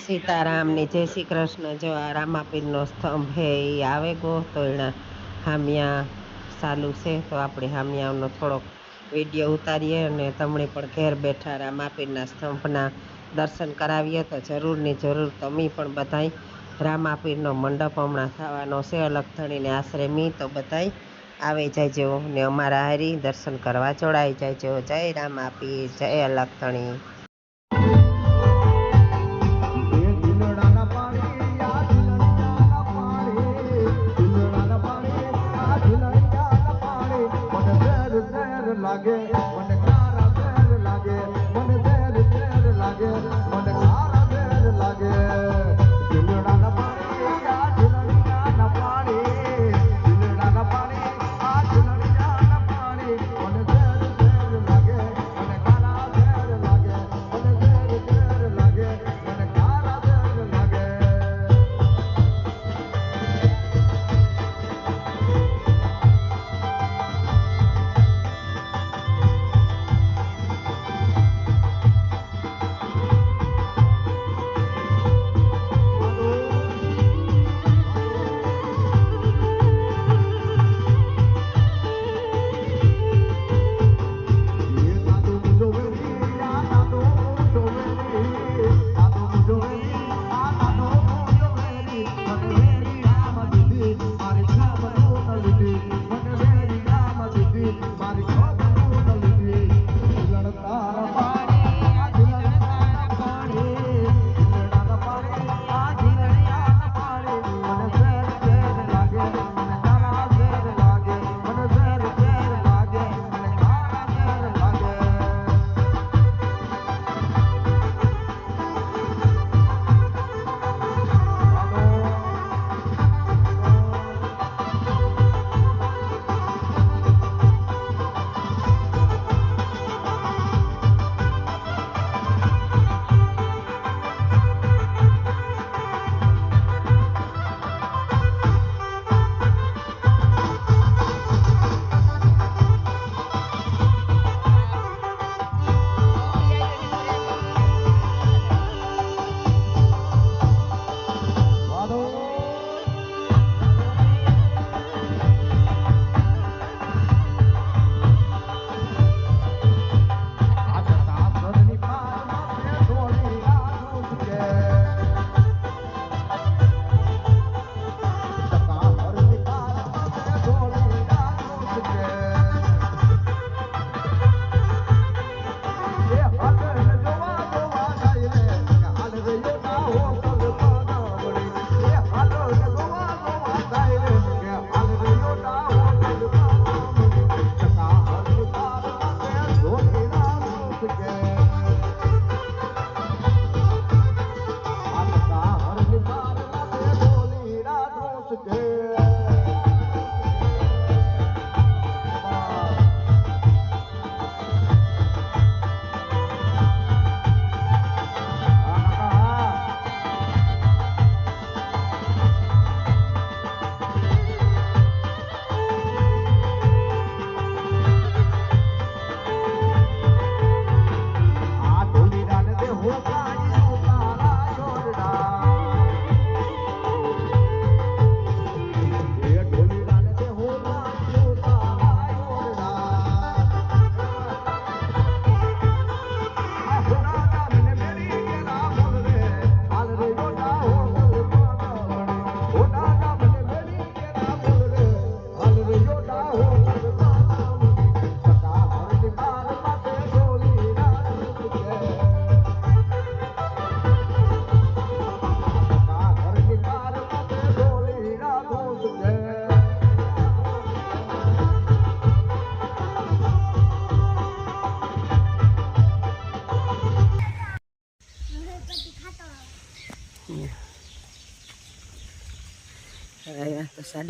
સીતારામની, જય શ્રી કૃષ્ણ, જો આ રામાપીરનો સ્તંભ હે એ આવે ગો, તો એના હામિયા ચાલુ છે, તો આપણે હામિયાનો થોડોક વીડિયો ઉતારીએ અને તમને પણ ઘેર બેઠા રામાપીરના સ્તંભના દર્શન કરાવીએ, તો જરૂરની જરૂર તમે પણ બધાય રામાપીરનો મંડપ હમણાં થવાનો છે અલગ આશરે મી, તો બધાય આવે જાયજો ને અમારા હારી દર્શન કરવા જોડાઈ જાયજો જય રામાપીર, જય અલગ થણી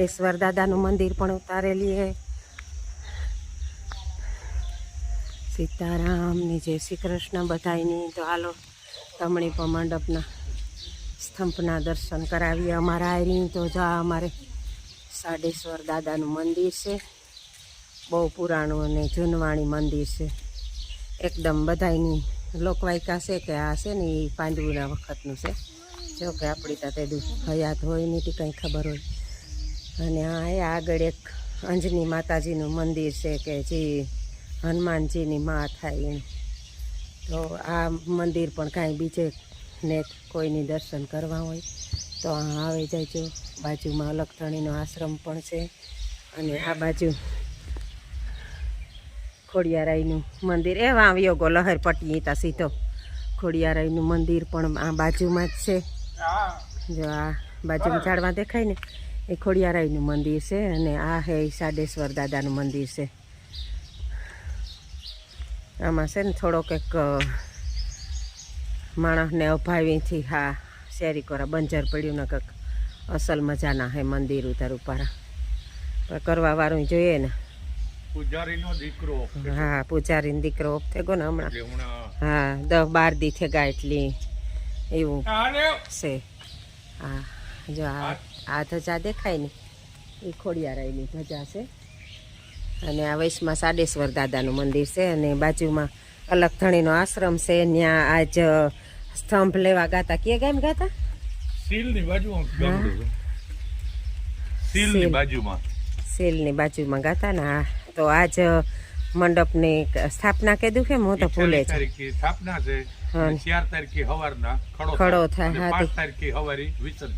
અહીંયા દાદાનું મંદિર પણ ઉતારેલી હે સીતારામની જય શ્રી કૃષ્ણ બધાયની. તો હાલો, તમણી મંડપના સ્તંભના દર્શન કરાવીએ અમારા આયરી તો જા અમારે સાડેશ્વર દાદાનું મંદિર છે. બહુ પુરાણું અને જૂનવાણી મંદિર છે. એકદમ બધાયની લોકવાયકા છે કે આ છે ને એ પાંડવુના વખતનું છે. જો કે આપણી સાથે હયાત હોય નહીં કંઈ ખબર હોય. અને આ એ આગળ એક અંજની માતાજીનું મંદિર છે કે જે હનુમાનજીની માં થાય એમ. તો આ મંદિર પણ કાંઈ બીજે ને કોઈની દર્શન કરવા હોય તો આ આવે જજો. બાજુમાં અલગથણીનો આશ્રમ પણ છે અને આ બાજુ ખોડિયારાઈનું મંદિર. એ આવ્યો ગો લહેર પટ્ટી તા સીધો. ખોડિયારાઈનું મંદિર પણ આ બાજુમાં જ છે. જો આ બાજુમાં ઝાડમાં દેખાય ને એ ખોડિયારાયનું મંદિર છે અને આ હે સાડેશ્વર દાદાનું મંદિર છે. આમાં છે ને થોડોક એક માણસને અભાવીથી હા શેરી કોરા બંજર પડ્યું ને કંઈક અસલ મજાના હે મંદિર ઉતાર ઉપારા. કરવા વાળું જોઈએ ને. પૂજારીનો દીકરો હા પૂજારીનો દીકરો ઓફ થઈ ગયો ને હમણાં. હા દસ બાર દી થેગા એટલી એવું છે. હા જો આ આ ધજા દેખાય ને એ ખોડિયારાયની ધજા છે. અને આ વૈશમાં સાડેશ્વર દાદાનું મંદિર છે અને બાજુમાં અલગ ધણીનો આશ્રમ છે. ત્યાં આજ સ્તંભ લેવા ગાતા. કે ગામ ગાતા? સીલની બાજુમાં સીલની બાજુમાં. સેલની બાજુમાં ગાતા ને આ. તો આજ મંડપની સ્થાપના કીધું કેમ હું તો ભૂલે છે. સ્થાપના છે. હા. ચાર તારીખે હવારના ખડો થાય, પાંચ તારીખે હવારી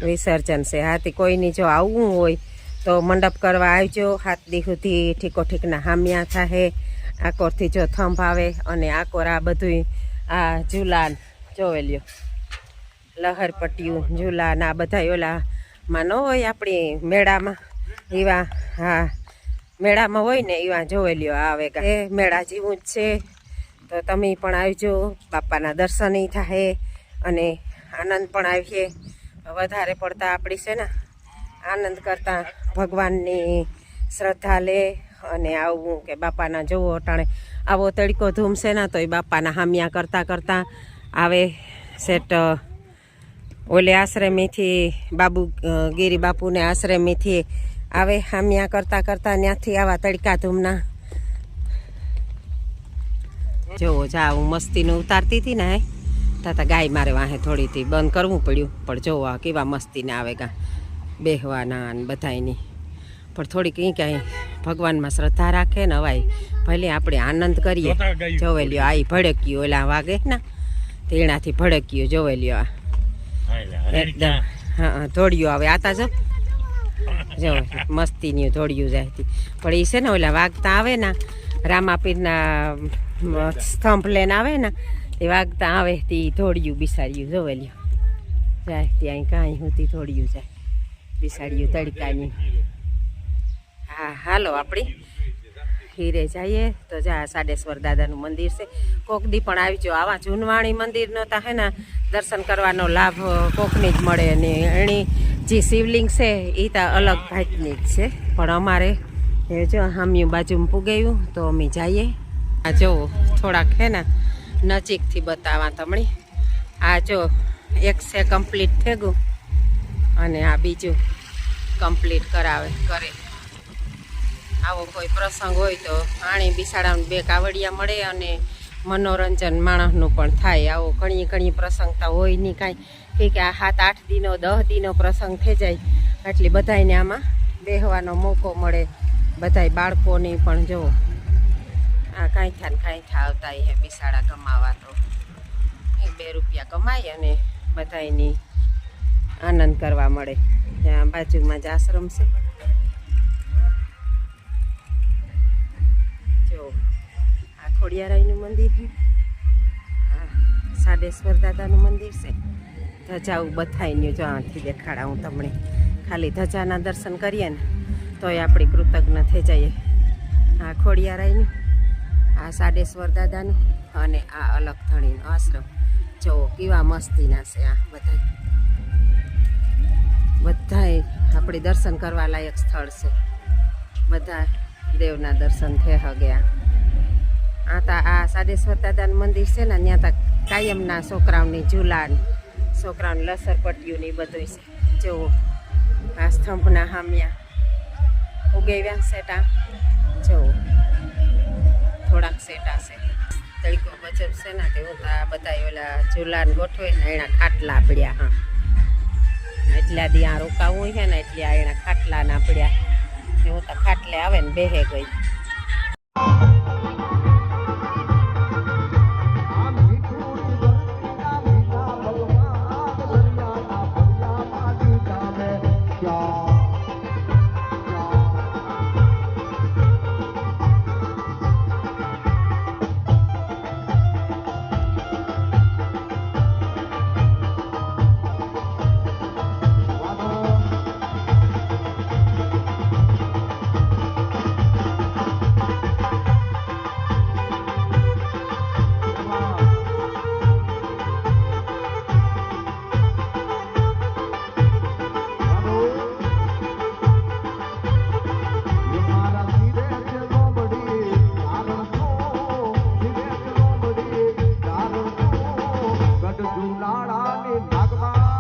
વિસર્જન. છે. હાથી કોઈની જો આવવું હોય તો મંડપ કરવા આવજો. હાથ દી સુધી ઠીકો ઠીકના હામ્યા થાય આકોરથી જો થંભ આવે અને આકોર આ બધું આ ઝુલાન જોવે લ્યો. લહર પટ્ટીયું ઝૂલાન આ બધા ઓલામાં ન હોય આપણી મેળામાં. એવા હા. મેળામાં હોય ને એવા જોવે લ્યો આવે એ મેળા જેવું જ છે. તો તમે પણ આવજો બાપાના દર્શન થાય અને આનંદ પણ આવીએ. વધારે પડતા આપણી છે ને, આનંદ કરતા ભગવાનની શ્રદ્ધા લે અને આવું કે બાપાના જવું અટાણે, આવો તડકો ધૂમશે ને તો એ બાપાના હામ્યા કરતાં કરતાં આવે સેટ ઓલે આશ્રમેથી બાબુ ગીરી બાપુને આશ્રમેથી આવે હામ્યા કરતાં કરતાં ત્યાંથી આવા તડકા ધૂમના. જોવો જા હું મસ્તીનું ઉતારતી હતી ને તાતા ગાય મારે વાહે થોડીથી બંધ કરવું પડ્યું. પણ જોવો આ કેવા મસ્તીને આવે ગા બેહવાના અને બધાયની. પણ થોડીક ઈ કાંઈ ભગવાનમાં શ્રદ્ધા રાખે ને અવાય. ભલે આપણે આનંદ કરીએ. જોતા જોવે લ્યો આ ભડક્યો ઓલા વાગે ને તેણાથી ભડક્યું. જોવે લ્યો આ. એકદમ. હા હા, ધોળિયું આવે. આતા જો. જો મસ્તીની ધોળિયું જાય હતી પણ એ છે ને ઓલા વાગતા આવે ને રામાપીરના સ્તંભ લઈને આવે ને, તે વાગતા આવે તે ધોળિયું બિસાડ્યું જોવે લ્યો જાય ત્યાં કાંઈ હોતી ધોળિયું જાય. બિસાડ્યું તડકાની. હા, હાલો આપણી. હીરે જઈએ, તો જા, સાડેશ્વર દાદાનું મંદિર છે. કોક દી પણ આવજો આવા જૂનવાણી મંદિરનો તા હે ને, દર્શન કરવાનો લાભ કોકની જ મળે અને એની જે શિવલિંગ છે એ તો અલગ ભાતની જ છે. પણ અમારે, એ જો હામ્યું બાજુમાં પુગાયું, તો અમે જઈએ. આ જો થોડાક હે ને નજીકથી બતાવવા તમને. આ જો એક છે કમ્પ્લીટ થઈ ગયું અને આ બીજું કમ્પ્લીટ કરાવે, કરે. આવો કોઈ પ્રસંગ હોય તો આણી બિસાડાને બે કાવડિયા મળે અને મનોરંજન માણસનું પણ થાય. આવો ઘણી ઘણી પ્રસંગતા હોય નહીં કાંઈ. કે આ સાત આઠ દિનો દસ દિનો પ્રસંગ થઈ જાય. એટલે બધાયને આમાં બેહવાનો મોકો મળે. બધાય બાળકોને પણ જો કાંઈ થાય ને થાવતા આવતા હે બિસાડા કમાવા તો. એક બે રૂપિયા કમાય અને બધાયની આનંદ કરવા મળે. ત્યાં બાજુમાં જ આશ્રમ છે. જો, આ ખોડિયારાયનું મંદિર છે. આ સાડેશ્વર દાદાનું મંદિર છે. ધજાઓ બથાઈને જો આથી દેખાડા હું તમને. ખાલી ધજાના દર્શન કરીએ ને, તોય આપણી કૃતજ્ઞ થઈ જઈએ. આ ખોડિયારાયનું આ સાડેશ્વર દાદાનું અને આ અલગ ધણીનો આશ્રમ. જો કેવા મસ્તીના છે આ બધા બધાય આપણે દર્શન કરવા લાયક સ્થળ છે. બધા દેવના દર્શન થઈ ગયા. આ તા આ સાડેશ્વર દાદાનું મંદિર છે ને, ત્યાં તા કાયમના છોકરાઓની ઝૂલાન, છોકરાઓની લસર પટ્ટીયું ને એ બધું છે. જુઓ આ સ્તંભના હામ્યા ઉગેવ્યા સેટા જુઓ થોડાક સેટા છે તડકો બચબ છે ને તે હું બધા ઓલા ચૂલાને ગોઠવે ને એના ખાટલા પડ્યા, હા. એટલા દી આ રોકાવું છે ને એટલે આ એના ખાટલા ના પડ્યા હું તો ખાટલે આવે ને બેહે ગઈ. મારી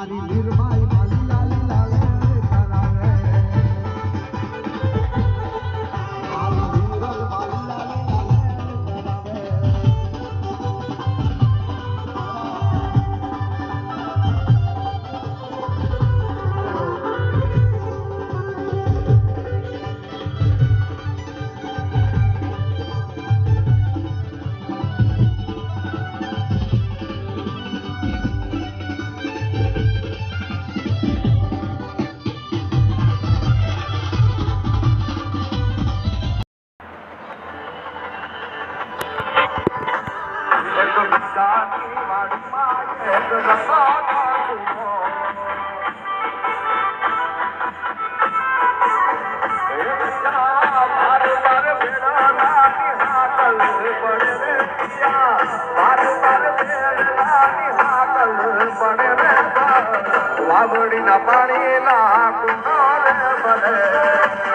મારી લીલબાઈ વાવડીના પાણીના કુંડો રે